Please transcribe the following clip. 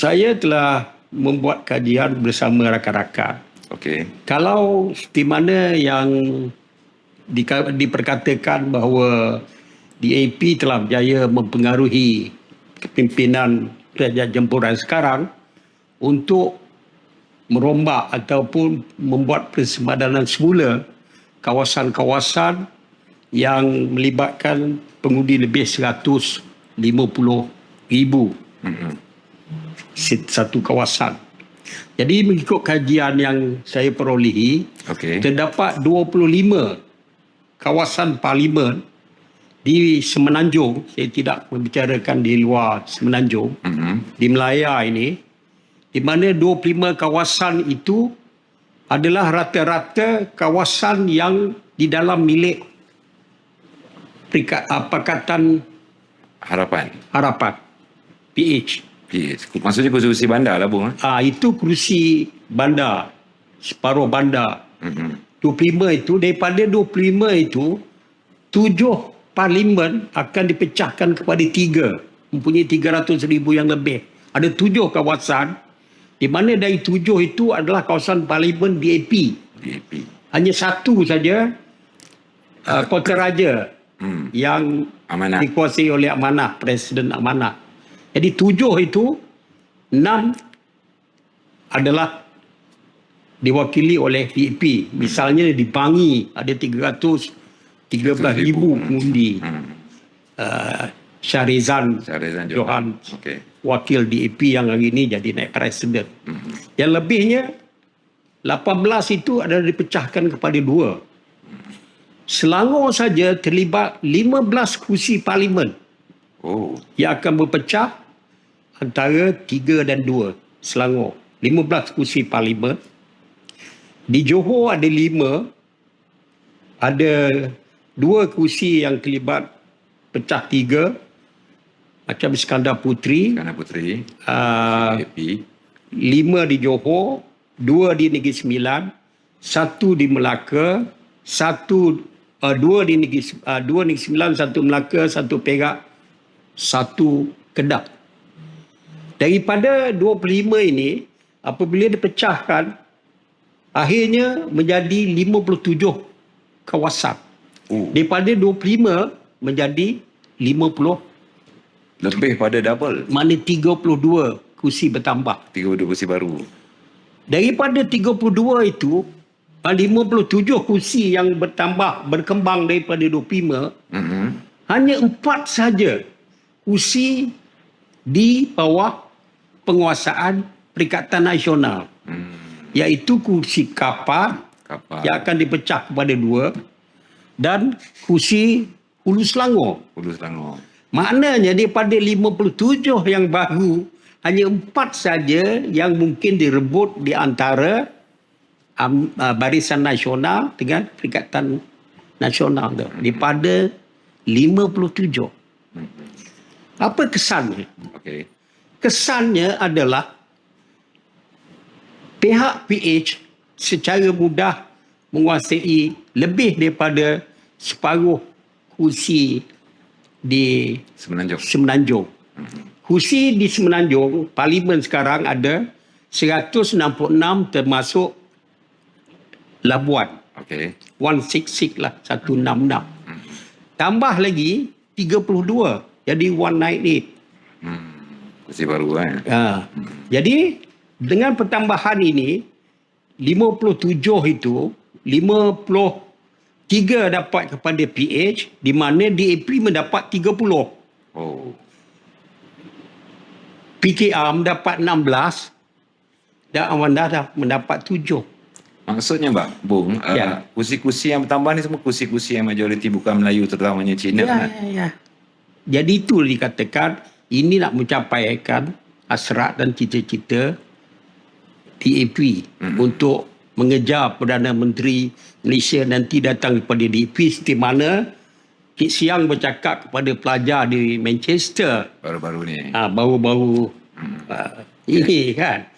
Saya telah membuat kajian bersama rakan-rakan. Okey. Kalau di mana yang di, diperkatakan bahawa DAP telah berjaya mempengaruhi kepimpinan kerajaan jempuran sekarang untuk merombak ataupun membuat persembadanan semula kawasan-kawasan yang melibatkan pengundi lebih 150 ribu Mm-mm. Satu kawasan. Jadi mengikut kajian yang saya perolehi, Okey. terdapat 25 kawasan parlimen di Semenanjung, saya tidak membicarakan di luar Semenanjung, Mm-mm. di Melaya ini, di mana 25 kawasan itu adalah rata-rata kawasan yang di dalam milik Perikat, uh, Pakatan Harapan. Harapan, PH. PH. Maksudnya kursi-kursi bandar lah bung. eh? Ah itu kerusi bandar, separuh bandar. Mm-mm. 25 itu, daripada 25 itu, tujuh parlimen akan dipecahkan kepada tiga. Mempunyai 300 ribu yang lebih. Ada tujuh kawasan, di mana dari tujuh itu adalah kawasan parlimen DAP. DAP. Hanya satu saja, uh, Kota Raja Hmm. yang Amanah. dikuasai oleh amanah, Presiden amanah. Jadi tujuh itu, enam adalah diwakili oleh DAP. Misalnya di Bangi ada 313 ribu pengundi. Hmm. Uh, Syahrizan Syahrizan Johan Okey. wakil DAP yang hari ini jadi naik presiden. Hmm. Yang lebihnya 18 itu adalah dipecahkan kepada dua. Selangor saja terlibat 15 kursi parlimen Oh. yang akan berpecah antara 3 dan 2 Selangor. 15 kursi parlimen. Di Johor ada 5. Ada dua kursi yang terlibat pecah 3 macam Iskandar Putri. Kerana Puteri. Uh, lima di Johor, dua di Negeri Sembilan, satu di Melaka, satu uh, dua di Negeri uh, dua Negeri Sembilan, satu Melaka, satu Perak, satu Kedah. Daripada 25 ini, apabila dipecahkan, akhirnya menjadi 57 kawasan. Oh. Daripada 25 menjadi 50, Lebih pada double. mana 32 kursi bertambah. 32 kursi baru. Daripada 32 itu, ah, 57 kursi yang bertambah, berkembang daripada 25, Mm-mm. hanya empat saja kursi di bawah penguasaan Perikatan Nasional. Hmm. Iaitu kursi kapal Kapal. yang akan dipecah kepada dua dan kursi Hulu Selangor. Hulu Selangor. Maknanya daripada 57 yang baru, hanya empat saja yang mungkin direbut di antara um, uh, Barisan Nasional dengan Perikatan Nasional tu. Daripada 57. Apa kesannya? Okey. Kesannya adalah pihak PH secara mudah menguasai lebih daripada separuh kursi di Semenanjung. Semenanjung. Kursi di Semenanjung, parlimen sekarang ada 166 termasuk Labuan. Okey. 166 lah, 166. Tambah lagi 32, jadi 198. Hmm. Kursi baru kan. Ha. Jadi dengan pertambahan ini 57 itu 53 dapat kepada PH di mana DAP mendapat 30. Oh. PKR mendapat 16 dan Amandah dah mendapat 7. Maksudnya Bang, Bung, uh, Ya. kursi-kursi yang bertambah ni semua kursi-kursi yang majoriti bukan Melayu terutamanya Cina. Ya, kan? ya, ya. Jadi itu dikatakan ini nak mencapaikan hasrat dan cita-cita DAP Mhm. untuk mengejar Perdana Menteri Malaysia nanti datang kepada DAP seperti mana Kit Siang bercakap kepada pelajar di Manchester Baru-baru ni. ha, baru-baru Hmm. ha, ini kan